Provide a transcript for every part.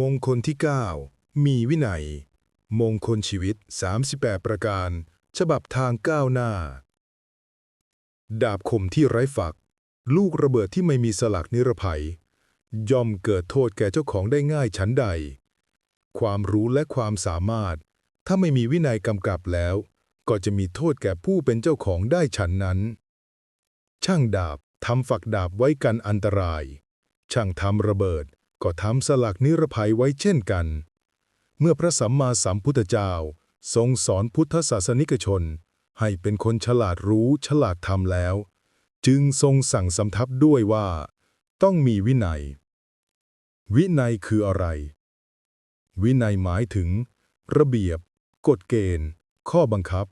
มงคลที่ 9 มีวินัย มงคลชีวิต 38 ประการ ฉบับทางก้าวหน้า ดาบคมที่ไร้ฝัก ลูกระเบิดที่ไม่มีสลักนิรภัย ย่อมเกิดโทษแก่เจ้าของได้ง่ายชั้นใด ความรู้และความสามารถ ถ้าไม่มีวินัยกำกับแล้ว ก็จะมีโทษแก่ผู้เป็นเจ้าของได้ฉันนั้น ช่างดาบทำฝักดาบไว้กันอันตราย ช่างทำระเบิด ก็ทำสลักนิรภัยไว้เช่นกัน เมื่อพระสัมมาสัมพุทธเจ้า ทรงสอนพุทธศาสนิกชน ให้เป็นคนฉลาดรู้ฉลาดทำแล้ว จึงทรงสั่งสำทับด้วยว่า ต้องมีวินัย วินัยคืออะไร วินัยหมายถึง ระเบียบ กฎเกณฑ์ ข้อบังคับ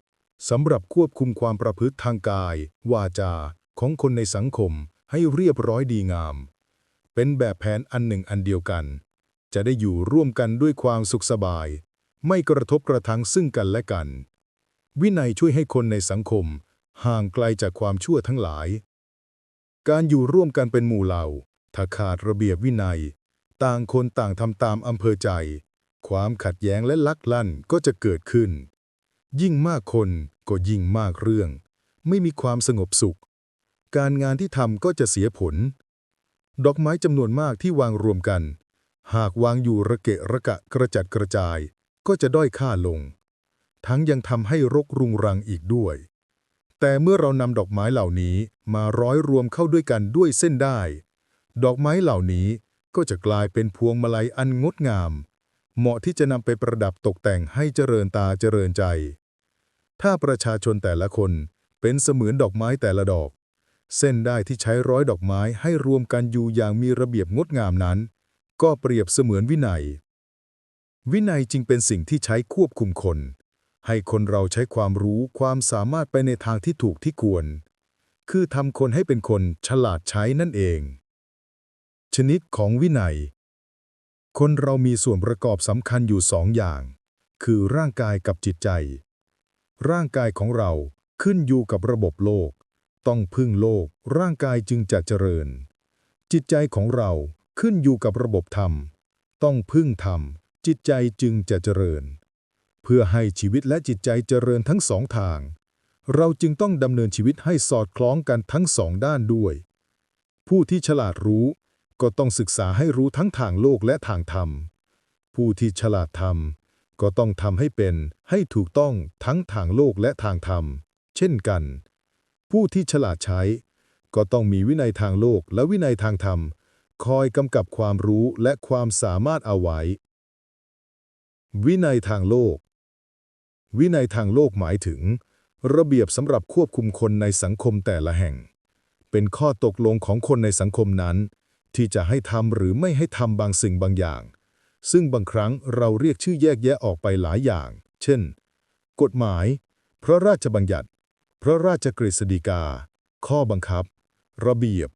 สำหรับควบคุมความประพฤติทางกาย วาจา ของคนในสังคมให้เรียบร้อยดีงาม เป็นแบบแผนอันหนึ่งอันเดียวกัน จะได้อยู่ร่วมกันด้วยความสุขสบาย ไม่กระทบกระทั่งซึ่งกันและกัน วินัยช่วยให้คนในสังคม ห่างไกลจากความชั่วทั้งหลาย การอยู่ร่วมกันเป็นหมู่เหล่า ถ้าขาดระเบียบวินัย ต่างคนต่างทำตามอำเภอใจ ความขัดแย้งและลักลั่นก็จะเกิดขึ้น ยิ่งมากคนก็ยิ่งมากเรื่อง ไม่มีความสงบสุข การงานที่ทำก็จะเสียผล ดอกไม้จำนวนมากที่วางรวมกัน หากวางอยู่ระเกะระกะกระจัดกระจาย ก็จะด้อยค่าลง ทั้งยังทำให้รกรุงรังอีกด้วย แต่เมื่อเรานำดอกไม้เหล่านี้มาร้อยรวมเข้าด้วยกันด้วยเส้นได้ ดอกไม้เหล่านี้ก็จะกลายเป็นพวงมาลัยอันงดงาม เหมาะที่จะนำไปประดับตกแต่งให้เจริญตาเจริญใจ ถ้าประชาชนแต่ละคนเป็นเสมือนดอกไม้แต่ละดอก เส้นได้ที่ใช้ร้อยดอกไม้ให้รวมกันอยู่อย่างมีระเบียบงดงามนั้น ก็เปรียบเสมือนวินัย วินัยจึงเป็นสิ่งที่ใช้ควบคุมคน ให้คนเราใช้ความรู้ความสามารถไปในทางที่ถูกที่ควร คือทำคนให้เป็นคนฉลาดใช้นั่นเอง ชนิดของวินัย คนเรามีส่วนประกอบสำคัญอยู่สองอย่าง คือร่างกายกับจิตใจ ร่างกายของเราขึ้นอยู่กับระบบโลก ต้องพึ่งโลก ร่างกายจึงจะเจริญ จิตใจของเราขึ้นอยู่กับระบบธรรม ต้องพึ่งธรรม จิตใจจึงจะเจริญ เพื่อให้ชีวิตและจิตใจเจริญทั้งสองทาง เราจึงต้องดำเนินชีวิตให้สอดคล้องกันทั้งสองด้านด้วย ผู้ที่ฉลาดรู้ก็ต้องศึกษาให้รู้ทั้งทางโลกและทางธรรม ผู้ที่ฉลาดทำก็ต้องทำให้เป็นให้ถูกต้องทั้งทางโลกและทางธรรม เช่นกัน ผู้ที่ฉลาดใช้ ก็ต้องมีวินัยทางโลกและวินัยทางธรรม คอยกำกับความรู้และความสามารถเอาไว้ วินัยทางโลก วินัยทางโลกหมายถึง ระเบียบสำหรับควบคุมคนในสังคมแต่ละแห่ง เป็นข้อตกลงของคนในสังคมนั้น ที่จะให้ทำหรือไม่ให้ทำบางสิ่งบางอย่าง ซึ่งบางครั้งเราเรียกชื่อแยกแยะออกไปหลายอย่าง เช่น กฎหมาย พระราชบัญญัติ พระราชกฤษฎีกา ข้อบังคับ ระเบียบ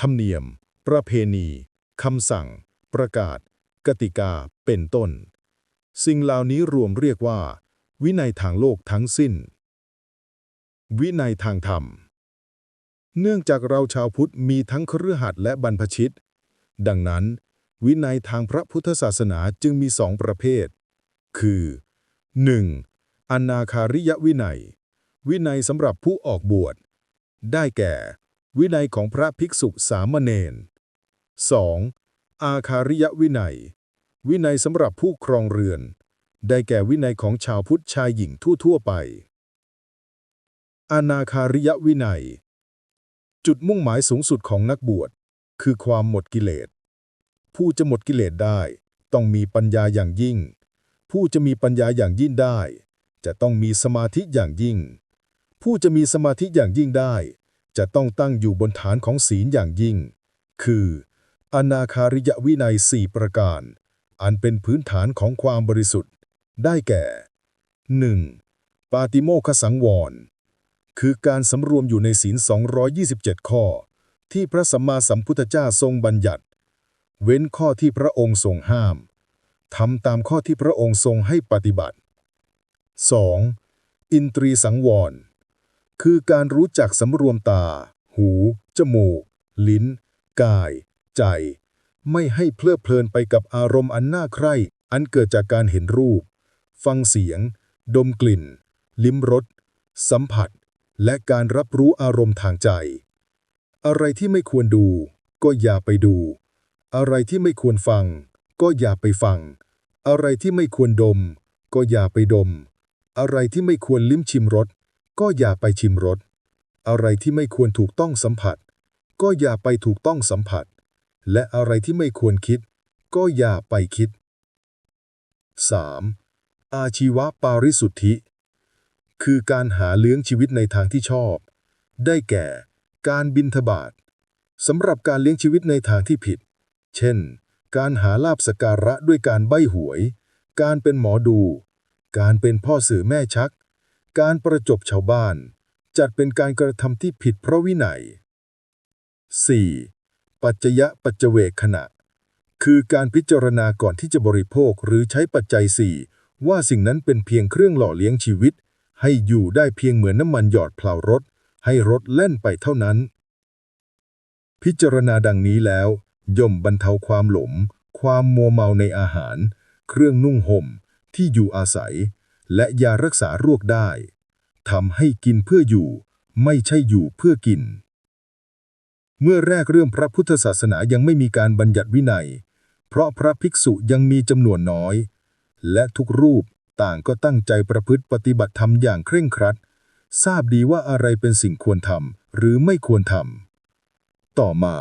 ธรรมเนียม ประเพณี คำสั่ง ประกาศ กติกา เป็นต้น สิ่งเหล่านี้รวมเรียกว่า วินัยทางโลกทั้งสิ้น วินัยทางธรรม เนื่องจากเราชาวพุทธมีทั้งครือขัดและบรรพชิต ดังนั้น วินัยทางพระพุทธศาสนาจึงมีสองประเภท คือ 1. อนาคาริยวินัย วินัยสำหรับผู้ออกบวช ได้แก่ วินัยของพระภิกษุสามเณร 2. อาคาริยวินัย วินัยสำหรับผู้ครองเรือน ได้แก่วินัยของชาวพุทธชายหญิงทั่ว ๆ ไป อนาคาริยวินัย จุดมุ่งหมายสูงสุดของนักบวช คือความหมดกิเลส ผู้จะหมดกิเลสได้ ต้องมีปัญญาอย่างยิ่ง ผู้จะมีปัญญาอย่างยิ่งได้ จะต้องมีสมาธิอย่างยิ่ง ผู้จะมีสมาธิอย่างยิ่งได้ จะต้องตั้งอยู่บนฐานของศีลอย่างยิ่ง คือ อนาคาริยวินัยสี่ประการ อันเป็นพื้นฐานของความบริสุทธิ์ ได้แก่ 1. ปาติโมคสังวร คือการสำรวมอยู่ในศีล 227 ข้อ ที่พระสัมมาสัมพุทธเจ้าทรงบัญญัติ เว้นข้อที่พระองค์ทรงห้ามทำตามข้อที่พระองค์ทรงให้ปฏิบัติ 2. อินทรีสังวร คือการรู้จักสำรวมตา หู จมูก ลิ้น กาย ใจ ไม่ให้เพลิดเพลินไปกับอารมณ์อันน่าใคร่ อันเกิดจากการเห็นรูป ฟังเสียง ดมกลิ่น ลิ้มรส สัมผัส และการรับรู้อารมณ์ทางใจ อะไรที่ไม่ควรดู ก็อย่าไปดู อะไรที่ไม่ควรฟัง ก็อย่าไปฟัง อะไรที่ไม่ควรดม ก็อย่าไปดม อะไรที่ไม่ควรลิ้มชิมรส ก็อย่าไปชิมรส อะไรที่ไม่ควรถูกต้องสัมผัส ก็อย่าไปถูกต้องสัมผัส และอะไรที่ไม่ควรคิด ก็อย่าไปคิด 3. อาชีวะปาริสุทธิ คือการหาเลี้ยงชีวิตในทางที่ชอบ ได้แก่ การบินทบาทสำหรับการเลี้ยงชีวิตในทางที่ผิด เช่น การหาลาบสการะด้วยการใบ้หวย การเป็นหมอดู การเป็นพ่อสื่อแม่ชัก การประจบชาวบ้าน จัดเป็นการกระทำที่ผิดเพราะวินัย 4. ปัจจยะปัจเจเวกขณะ คือการพิจารณาก่อนที่จะบริโภคหรือใช้ปัจจัย 4 ว่าสิ่งนั้นเป็นเพียงเครื่องหล่อเลี้ยงชีวิต ให้อยู่ได้เพียงเหมือนน้ำมันหยอดเผลารถ ให้รถเล่นไปเท่านั้น พิจารณาดังนี้แล้ว ย่อมบรรเทาความหลงความมัวเมาในอาหาร เครื่องนุ่งห่ม ที่อยู่อาศัย และยารักษาโรคได้ทำให้กินเพื่ออยู่ ไม่ใช่อยู่เพื่อกิน เมื่อแรกเริ่มพระพุทธศาสนายังไม่มีการบัญญัติวินัย เพราะพระภิกษุยังมีจำนวนน้อย และทุกรูปต่างก็ตั้งใจประพฤติปฏิบัติธรรมอย่างเคร่งครัด ทราบดีว่าอะไรเป็นสิ่งควรทำหรือไม่ควรทำต่อมา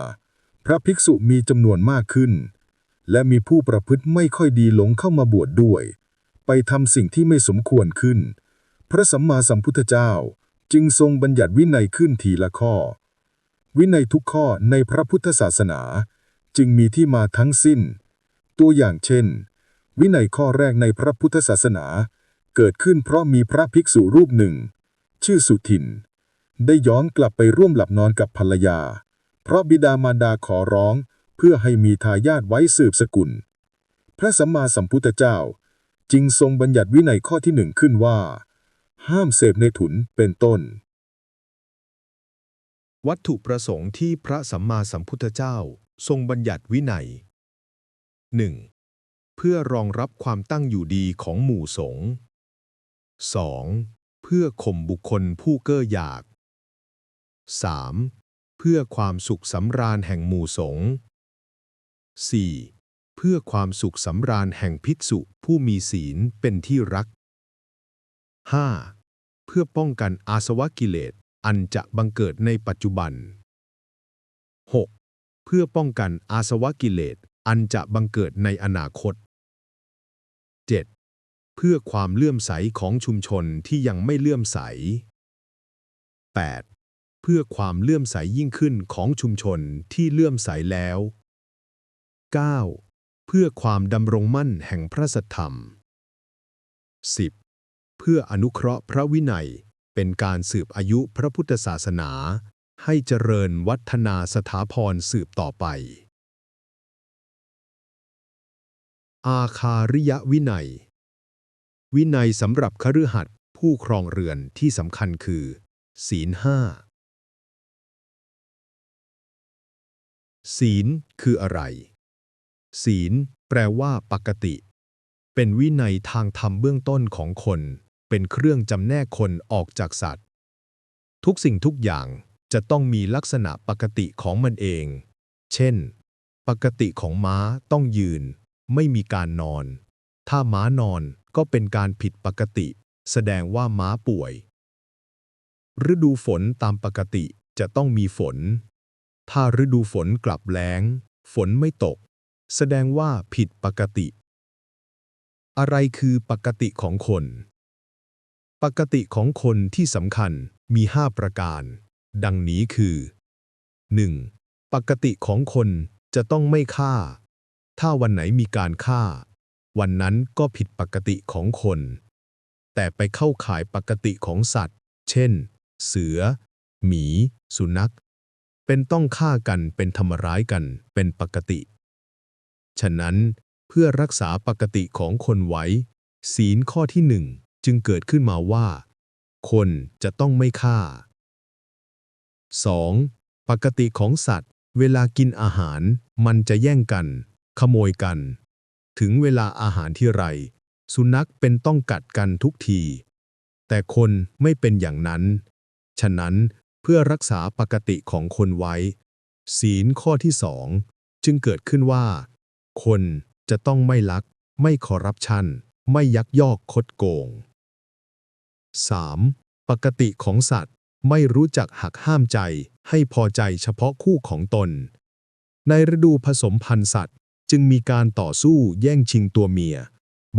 พระภิกษุมีจำนวนมากขึ้น และมีผู้ประพฤติไม่ค่อยดีหลงเข้ามาบวชดด้วย ไปทำสิ่งที่ไม่สมควรขึ้น พระสัมมาสัมพุทธเจ้าจึงทรงบัญญัติวินัยขึ้นทีละข้อ วินัยทุกข้อในพระพุทธศาสนาจึงมีที่มาทั้งสิ้น ตัวอย่างเช่น วินัยข้อแรกในพระพุทธศาสนา เกิดขึ้นเพราะมีพระภิกษุรูปหนึ่ง ชื่อสุทิน ได้ย้อนกลับไปร่วมหลับนอนกับภรรยา เพราะบิดามารดาขอร้องเพื่อให้มีทายาทไว้สืบสกุล พระสัมมาสัมพุทธเจ้า จึงทรงบัญญัติวินัยข้อที่หนึ่งขึ้นว่า ห้ามเสพในถุนเป็นต้น วัตถุประสงค์ที่พระสัมมาสัมพุทธเจ้าทรงบัญญัติวินัย 1. เพื่อรองรับความตั้งอยู่ดีของหมู่สงฆ์ 2. เพื่อข่มบุคคลผู้เก้อหยาก 3. เพื่อความสุขสำราญแห่งหมู่สงฆ์ 4. เพื่อความสุขสำราญแห่งภิกษุผู้มีศีลเป็นที่รัก 5. เพื่อป้องกันอาสวะกิเลสอันจะบังเกิดในปัจจุบัน 6. เพื่อป้องกันอาสวะกิเลสอันจะบังเกิดในอนาคต 7. เพื่อความเลื่อมใสของชุมชนที่ยังไม่เลื่อมใส 8. เพื่อความเลื่อมใสยิ่งขึ้นของชุมชนที่เลื่อมใสแล้ว 9. เพื่อความดำรงมั่นแห่งพระสัทธรรม 10. เพื่ออนุเคราะห์พระวินัย เป็นการสืบอายุพระพุทธศาสนา ให้เจริญวัฒนาสถาพรสืบต่อไป อาคาริยวินัย วินัยสำหรับคฤหัสถ์ผู้ครองเรือนที่สำคัญคือ ศีลห้าศีลคืออะไร ศีล แปลว่า ปกติ เป็นวินัยทางธรรมเบื้องต้นของคน เป็นเครื่องจำแนกคนออกจากสัตว์ ทุกสิ่งทุกอย่างจะต้องมีลักษณะปกติของมันเอง เช่น ปกติของม้าต้องยืน ไม่มีการนอน ถ้าม้านอนก็เป็นการผิดปกติ แสดงว่าม้าป่วย ฤดูฝนตามปกติจะต้องมีฝน ถ้าฤดูฝนกลับแล้ง ฝนไม่ตก แสดงว่าผิดปกติ อะไรคือปกติของคน ปกติของคนที่สำคัญมี 5 ประการ ดังนี้คือ 1. ปกติของคนจะต้องไม่ฆ่า ถ้าวันไหนมีการฆ่า วันนั้นก็ผิดปกติของคน แต่ไปเข้าข่ายปกติของสัตว์ เช่น เสือ หมี สุนัข เป็นต้องฆ่ากันเป็นทำร้ายกันเป็นปกติ ฉะนั้นเพื่อรักษาปกติของคนไว้ ศีลข้อที่หนึ่งจึงเกิดขึ้นมาว่า คนจะต้องไม่ฆ่า 2. ปกติของสัตว์ เวลากินอาหารมันจะแย่งกัน ขโมยกัน ถึงเวลาอาหารที่ไร สุนัขเป็นต้องกัดกันทุกที แต่คนไม่เป็นอย่างนั้น ฉะนั้นเพื่อรักษาปกติของคนไว้ ศีลข้อที่สองจึงเกิดขึ้นว่า คนจะต้องไม่ลัก ไม่คอรัปชัน ไม่ยักยอกคดโกง 3. ปกติของสัตว์ไม่รู้จักหักห้ามใจให้พอใจเฉพาะคู่ของตน ในฤดูผสมพันธุ์สัตว์จึงมีการต่อสู้แย่งชิงตัวเมีย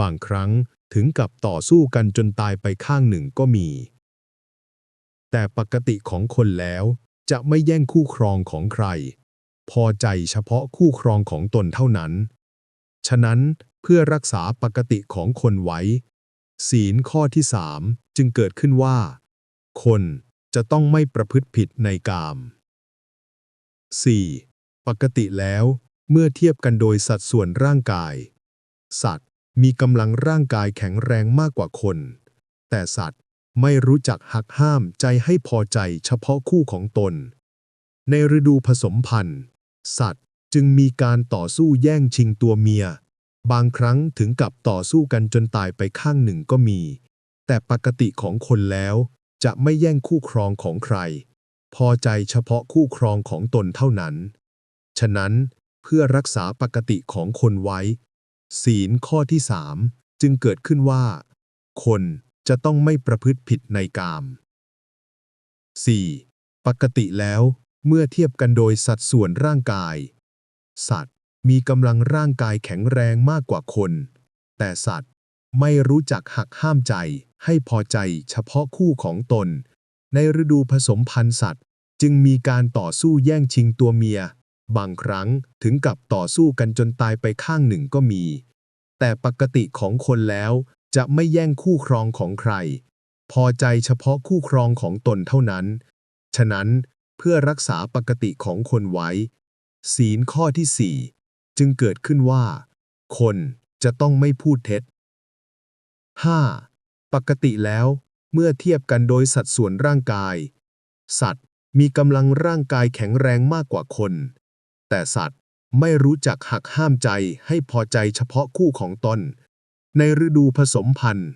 บางครั้งถึงกับต่อสู้กันจนตายไปข้างหนึ่งก็มี แต่ปกติของคนแล้วจะไม่แย่งคู่ครองของใคร พอใจเฉพาะคู่ครองของตนเท่านั้น ฉะนั้นเพื่อรักษาปกติของคนไว้ ศีลข้อที่สามจึงเกิดขึ้นว่า คนจะต้องไม่ประพฤติผิดในกาม 4. ปกติแล้วเมื่อเทียบกันโดยสัดส่วนร่างกาย สัตว์มีกำลังร่างกายแข็งแรงมากกว่าคน แต่สัตว์ไม่รู้จักหักห้ามใจให้พอใจเฉพาะคู่ของตน ในฤดูผสมพันธุ์ สัตว์ จึงมีการต่อสู้แย่งชิงตัวเมีย บางครั้งถึงกับต่อสู้กันจนตายไปข้างหนึ่งก็มี แต่ปกติของคนแล้ว จะไม่แย่งคู่ครองของใคร พอใจเฉพาะคู่ครองของตนเท่านั้น ฉะนั้นเพื่อรักษาปกติของคนไว้ ศีลข้อที่สามจึงเกิดขึ้นว่า คนจะต้องไม่ประพฤติผิดในกาม 4. ปกติแล้ว เมื่อเทียบกันโดยสัดส่วนร่างกาย สัตว์มีกำลังร่างกายแข็งแรงมากกว่าคน แต่สัตว์ไม่รู้จักหักห้ามใจให้พอใจเฉพาะคู่ของตน ในฤดูผสมพันธุ์สัตว์ จึงมีการต่อสู้แย่งชิงตัวเมีย บางครั้งถึงกับต่อสู้กันจนตายไปข้างหนึ่งก็มี แต่ปกติของคนแล้วจะไม่แย่งคู่ครองของใคร พอใจเฉพาะคู่ครองของตนเท่านั้น ฉะนั้น เพื่อรักษาปกติของคนไว้ ศีลข้อที่สี่จึงเกิดขึ้นว่า คนจะต้องไม่พูดเท็จ 5. ปกติแล้ว เมื่อเทียบกันโดยสัดส่วนร่างกาย สัตว์มีกำลังร่างกายแข็งแรงมากกว่าคน แต่สัตว์ไม่รู้จักหักห้ามใจให้พอใจเฉพาะคู่ของตน ในฤดูผสมพันธุ์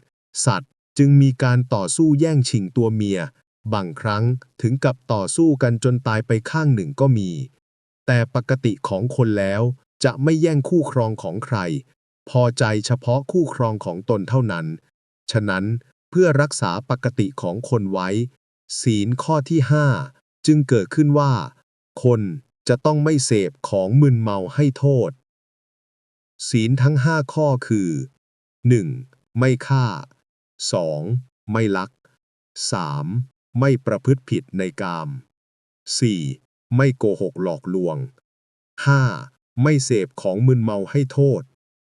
สัตว์จึงมีการต่อสู้แย่งชิงตัวเมีย บางครั้งถึงกับต่อสู้กันจนตายไปข้างหนึ่งก็มี แต่ปกติของคนแล้วจะไม่แย่งคู่ครองของใคร พอใจเฉพาะคู่ครองของตนเท่านั้น ฉะนั้นเพื่อรักษาปกติของคนไว้ ศีลข้อที่ 5 จึงเกิดขึ้นว่า คนจะต้องไม่เสพของมึนเมาให้โทษ ศีลทั้ง 5 ข้อคือ 1. ไม่ฆ่า 2. ไม่ลัก 3. ไม่ประพฤติผิดในกาม 4. ไม่โกหกหลอกลวง 5. ไม่เสพของมึนเมาให้โทษ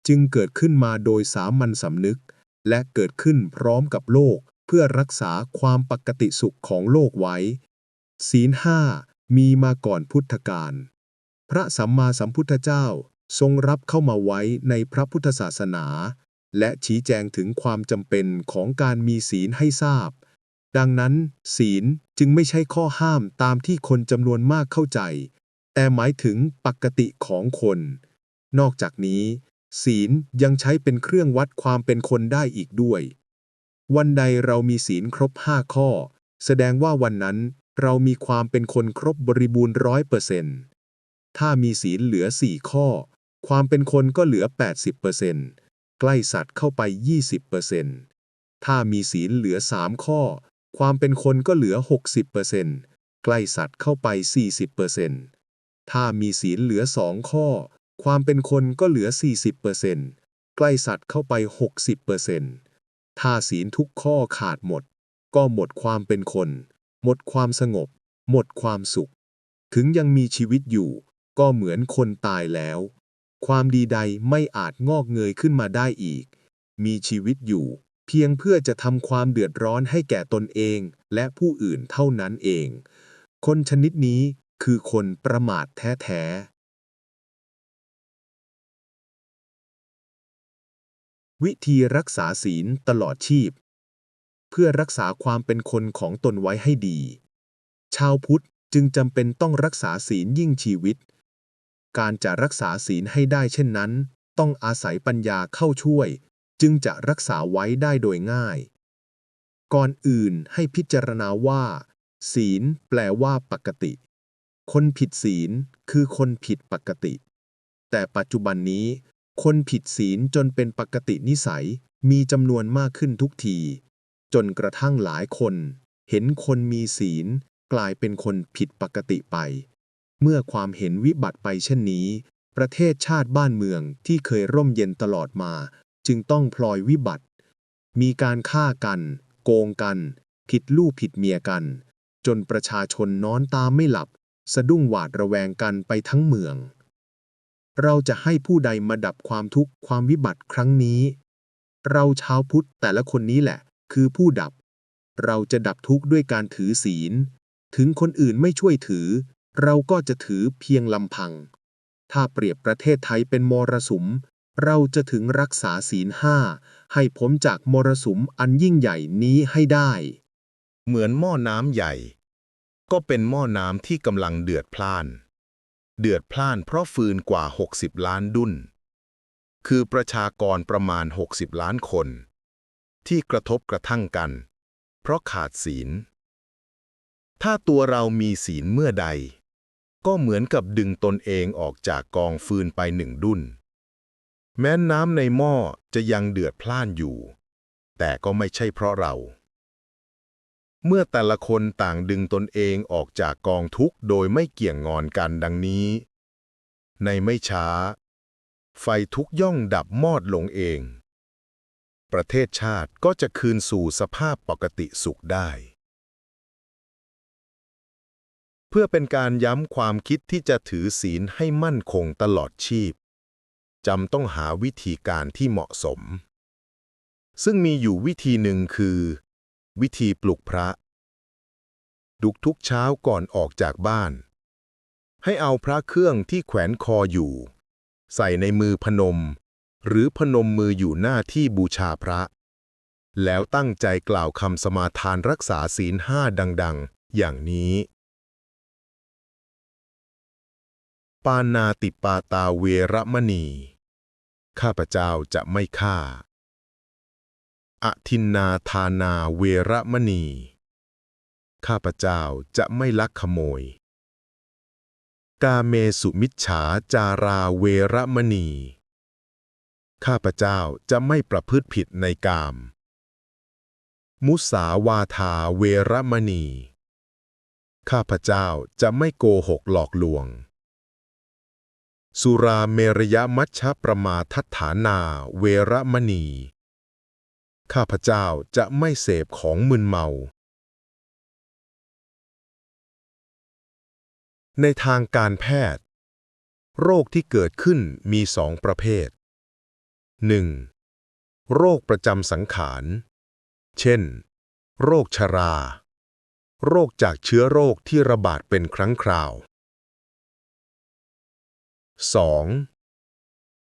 จึงเกิดขึ้นมาโดยสามัญสำนึก และเกิดขึ้นพร้อมกับโลกเพื่อรักษาความปกติสุขของโลกไว้ ศีลห้ามีมาก่อนพุทธกาลพระสัมมาสัมพุทธเจ้าทรงรับเข้ามาไว้ในพระพุทธศาสนา และชี้แจงถึงความจำเป็นของการมีศีลให้ทราบ ดังนั้น ศีลจึงไม่ใช่ข้อห้ามตามที่คนจำนวนมากเข้าใจ แต่หมายถึงปกติของคน นอกจากนี้ ศีลยังใช้เป็นเครื่องวัดความเป็นคนได้อีกด้วย วันใดเรามีศีลครบห้าข้อ แสดงว่าวันนั้นเรามีความเป็นคนครบบริบูรณ์ร้อยเปอร์เซ็นต์ถ้ามีศีลเหลือสี่ข้อ ความเป็นคนก็เหลือ 80เปอร์เซนต์ใกล้สัตว์เข้าไป 20เปอร์เซนต์ถ้ามีศีลเหลือสามข้อ ความเป็นคนก็เหลือ 60เปอร์เซ็นต์ใกล้สัตว์เข้าไป 40เปอร์เซ็นต์ถ้ามีศีลเหลือสองข้อ ความเป็นคนก็เหลือ 40เปอร์เซ็นต์ใกล้สัตว์เข้าไป 60เปอร์เซ็นต์ถ้าศีลทุกข้อขาดหมด ก็หมดความเป็นคน หมดความสงบ หมดความสุข ถึงยังมีชีวิตอยู่ ก็เหมือนคนตายแล้ว ความดีใดไม่อาจงอกเงยขึ้นมาได้อีก มีชีวิตอยู่ พียงเพื่อจะทำความเดือดร้อนให้แก่ตนเองและผู้อื่นเท่านั้นเอง คนชนิดนี้คือคนประมาทแท้ๆ วิธีรักษาศีลตลอดชีพ เพื่อรักษาความเป็นคนของตนไว้ให้ดี ชาวพุทธจึงจำเป็นต้องรักษาศีลยิ่งชีวิต การจะรักษาศีลให้ได้เช่นนั้น ต้องอาศัยปัญญาเข้าช่วย จึงจะรักษาไว้ได้โดยง่าย ก่อนอื่นให้พิจารณาว่า ศีลแปลว่าปกติ คนผิดศีลคือคนผิดปกติ แต่ปัจจุบันนี้ คนผิดศีลจนเป็นปกตินิสัยมีจำนวนมากขึ้นทุกที จนกระทั่งหลายคน เห็นคนมีศีลกลายเป็นคนผิดปกติไป เมื่อความเห็นวิบัติไปเช่นนี้ ประเทศชาติบ้านเมืองที่เคยร่มเย็นตลอดมา จึงต้องพลอยวิบัติ มีการฆ่ากัน โกงกัน ผิดลูกผิดเมียกัน จนประชาชนนอนตามไม่หลับ สะดุ้งหวาดระแวงกันไปทั้งเมือง เราจะให้ผู้ใดมาดับความทุกข์ความวิบัติครั้งนี้ เราชาวพุทธแต่ละคนนี้แหละ คือผู้ดับ เราจะดับทุกข์ด้วยการถือศีล ถึงคนอื่นไม่ช่วยถือ เราก็จะถือเพียงลำพังถ้าเปรียบประเทศไทยเป็นมรสุม เราจะถึงรักษาศีลห้าให้พ้นจากมรสุมอันยิ่งใหญ่นี้ให้ได้ เหมือนหม้อน้ำใหญ่ ก็เป็นหม้อน้ำที่กำลังเดือดพล่าน เดือดพล่านเพราะฟืนกว่า 60 ล้านดุนคือประชากรประมาณ 60 ล้านคน ที่กระทบกระทั่งกัน เพราะขาดศีล ถ้าตัวเรามีศีลเมื่อใด ก็เหมือนกับดึงตนเองออกจากกองฟืนไปหนึ่งดุน แม้น้ำในหม้อจะยังเดือดพล่านอยู่ แต่ก็ไม่ใช่เพราะเรา เมื่อแต่ละคนต่างดึงตนเองออกจากกองทุกข์โดยไม่เกี่ยงงอนกันดังนี้ ในไม่ช้า ไฟทุกย่องดับมอดลงเอง ประเทศชาติก็จะคืนสู่สภาพปกติสุขได้ เพื่อเป็นการย้ำความคิดที่จะถือศีลให้มั่นคงตลอดชีพ จำต้องหาวิธีการที่เหมาะสม ซึ่งมีอยู่วิธีหนึ่งคือ วิธีปลุกพระ ดุกทุกเช้าก่อนออกจากบ้าน ให้เอาพระเครื่องที่แขวนคออยู่ ใส่ในมือพนม หรือพนมมืออยู่หน้าที่บูชาพระ แล้วตั้งใจกล่าวคำสมาทานรักษาศีลห้าดัง ๆ อย่างนี้ ปานาติปาตาเวระมณี ข้าพเจ้าจะไม่ฆ่า อทินนาทานาเวระมณี ข้าพเจ้าจะไม่ลักขโมย กาเมสุมิจฉาจาราเวระมณี ข้าพเจ้าจะไม่ประพฤติผิดในกาม มุสาวาทาเวระมณี ข้าพเจ้าจะไม่โกหกหลอกลวง สุราเมรยมัชฌะประมาทัฐานา เวระมณี ข้าพเจ้าจะไม่เสพของมึนเมา ในทางการแพทย์ โรคที่เกิดขึ้นมีสองประเภท 1. โรคประจำสังขาร เช่น โรคชรา โรคจากเชื้อโรคที่ระบาดเป็นครั้งคราว 2.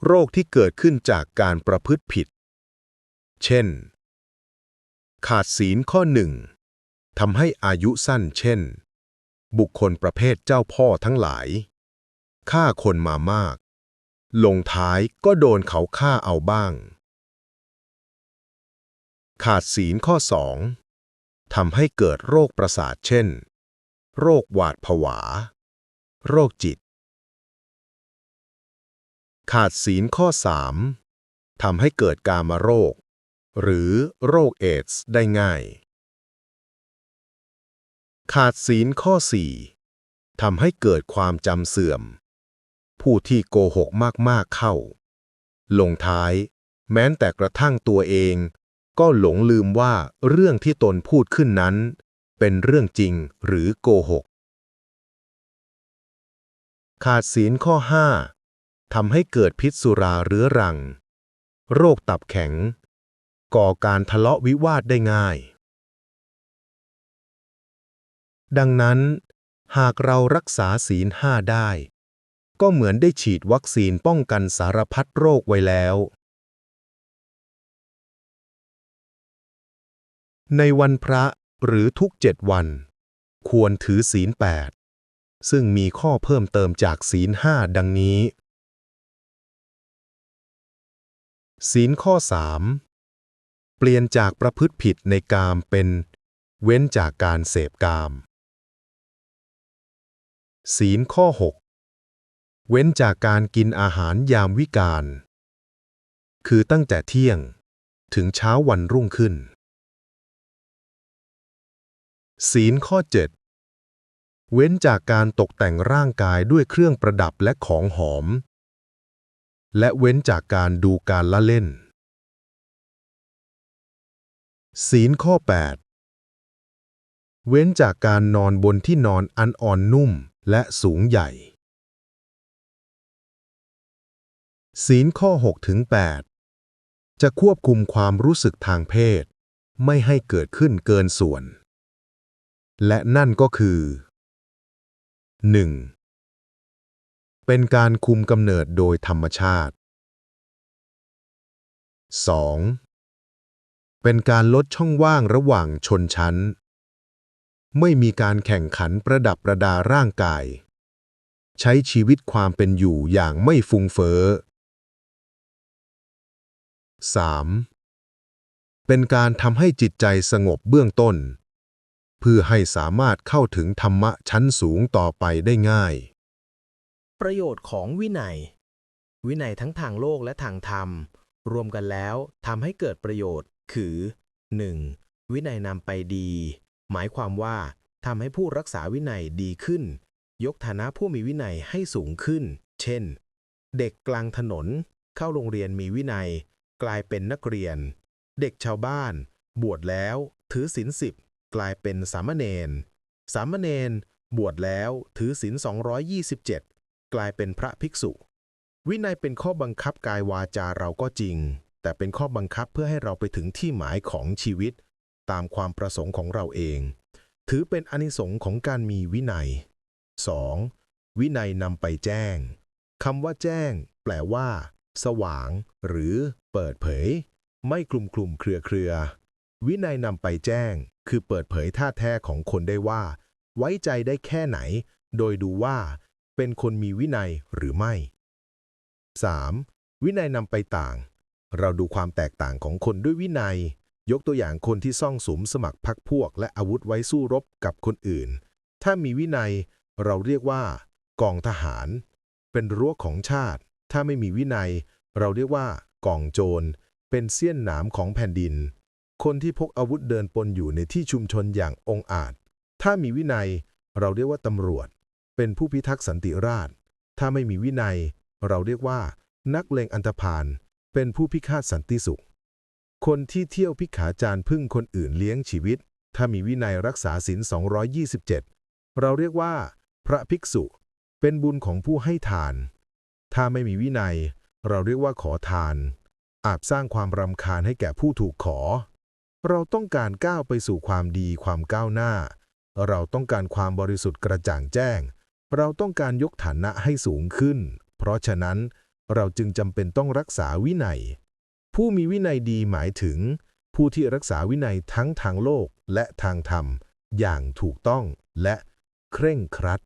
โรคที่เกิดขึ้นจากการประพฤติผิด เช่น ขาดศีลข้อหนึ่งทำให้อายุสั้นเช่น บุคคลประเภทเจ้าพ่อทั้งหลาย ฆ่าคนมามาก ลงท้ายก็โดนเขาฆ่าเอาบ้าง ขาดศีลข้อสองทำให้เกิดโรคประสาทเช่น โรคหวาดผวา โรคจิต ขาดศีลข้อ 3ทำให้เกิดกามโรค หรือโรคเอดส์ได้ง่าย ขาดศีลข้อ 4ทำให้เกิดความจำเสื่อม ผู้ที่โกหกมากๆเข้า ลงท้าย แม้แต่กระทั่งตัวเอง ก็หลงลืมว่าเรื่องที่ตนพูดขึ้นนั้น เป็นเรื่องจริงหรือโกหก ขาดศีลข้อ 5 ทำให้เกิดพิษสุราเรื้อรัง โรคตับแข็ง ก่อการทะเลาะวิวาทได้ง่าย ดังนั้น หากเรารักษาศีลห้าได้ ก็เหมือนได้ฉีดวัคซีนป้องกันสารพัดโรคไว้แล้ว ในวันพระหรือทุกเจ็ดวัน ควรถือศีลแปดซึ่งมีข้อเพิ่มเติมจากศีลห้าดังนี้ ศีลข้อ 3 เปลี่ยนจากประพฤติผิดในกามเป็น เว้นจากการเสพกาม ศีลข้อ 6 เว้นจากการกินอาหารยามวิกาลคือตั้งแต่เที่ยงถึงเช้าวันรุ่งขึ้น ศีลข้อ 7 เว้นจากการตกแต่งร่างกายด้วยเครื่องประดับและของหอม และเว้นจากการดูการละเล่น ศีลข้อ 8 เว้นจากการนอนบนที่นอนอันอ่อนนุ่มและสูงใหญ่ ศีลข้อ6ถึง8จะควบคุมความรู้สึกทางเพศ ไม่ให้เกิดขึ้นเกินส่วน และนั่นก็คือ 1. เป็นการคุมกำเนิดโดยธรรมชาติ 2. เป็นการลดช่องว่างระหว่างชนชั้น ไม่มีการแข่งขันประดับประดาร่างกาย ใช้ชีวิตความเป็นอยู่อย่างไม่ฟุงเฟ้อ 3. เป็นการทำให้จิตใจสงบเบื้องต้น เพื่อให้สามารถเข้าถึงธรรมะชั้นสูงต่อไปได้ง่าย ประโยชน์ของวินัย วินัยทั้งทางโลกและทางธรรม รวมกันแล้วทำให้เกิดประโยชน์ คือ 1. วินัยนำไปดี หมายความว่าทำให้ผู้รักษาวินัยดีขึ้น ยกฐานะผู้มีวินัยให้สูงขึ้น เช่น เด็กกลางถนน เข้าโรงเรียนมีวินัย กลายเป็นนักเรียน เด็กชาวบ้าน บวชแล้ว ถือศีลสิบกลายเป็นสามเณรสามเณรบวชแล้วถือศีล227 กลายเป็นพระภิกษุ วินัยเป็นข้อบังคับกายวาจาเราก็จริง แต่เป็นข้อบังคับเพื่อให้เราไปถึงที่หมายของชีวิต ตามความประสงค์ของเราเอง ถือเป็นอนิสงส์ของการมีวินัย 2. วินัยนำไปแจ้งคำว่าแจ้ง แปลว่า สว่าง หรือ เปิดเผย ไม่คลุมคลุมเครือเครือ วินัยนำไปแจ้ง คือเปิดเผยท่าแท้ของคนได้ว่า ไว้ใจได้แค่ไหน โดยดูว่า เป็นคนมีวินัยหรือไม่ 3. วินัยนำไปต่าง เราดูความแตกต่างของคนด้วยวินัย ยกตัวอย่างคนที่ซ่องสุมสมัครพรรคพวก และอาวุธไว้สู้รบกับคนอื่น ถ้ามีวินัยเราเรียกว่า กองทหาร เป็นรั้วของชาติ ถ้าไม่มีวินัย เราเรียกว่ากองโจร เป็นเสี้ยนหนามของแผ่นดิน คนที่พกอาวุธเดินปนอยู่ในที่ชุมชนอย่างองอาจ ถ้ามีวินัยเราเรียกว่าตำรวจ เป็นผู้พิทักษ์สันติราษฎร์ถ้าไม่มีวินัย เราเรียกว่า นักเลงอันธพาลเป็นผู้พิฆาตสันติสุข คนที่เที่ยวพิขาจารพึ่งคนอื่นเลี้ยงชีวิต ถ้ามีวินัยรักษาศีล227 เราเรียกว่า พระภิกษุ เป็นบุญของผู้ให้ทาน ถ้าไม่มีวินัย เราเรียกว่าขอทาน อาจสร้างความรำคาญให้แก่ผู้ถูกขอ เราต้องการก้าวไปสู่ความดีความก้าวหน้า เราต้องการความบริสุทธิ์กระจ่างแจ้ง เราต้องการยกฐานะให้สูงขึ้น เพราะฉะนั้นเราจึงจำเป็นต้องรักษาวินัย ผู้มีวินัยดีหมายถึง ผู้ที่รักษาวินัยทั้งทางโลกและทางธรรม อย่างถูกต้องและเคร่งครัด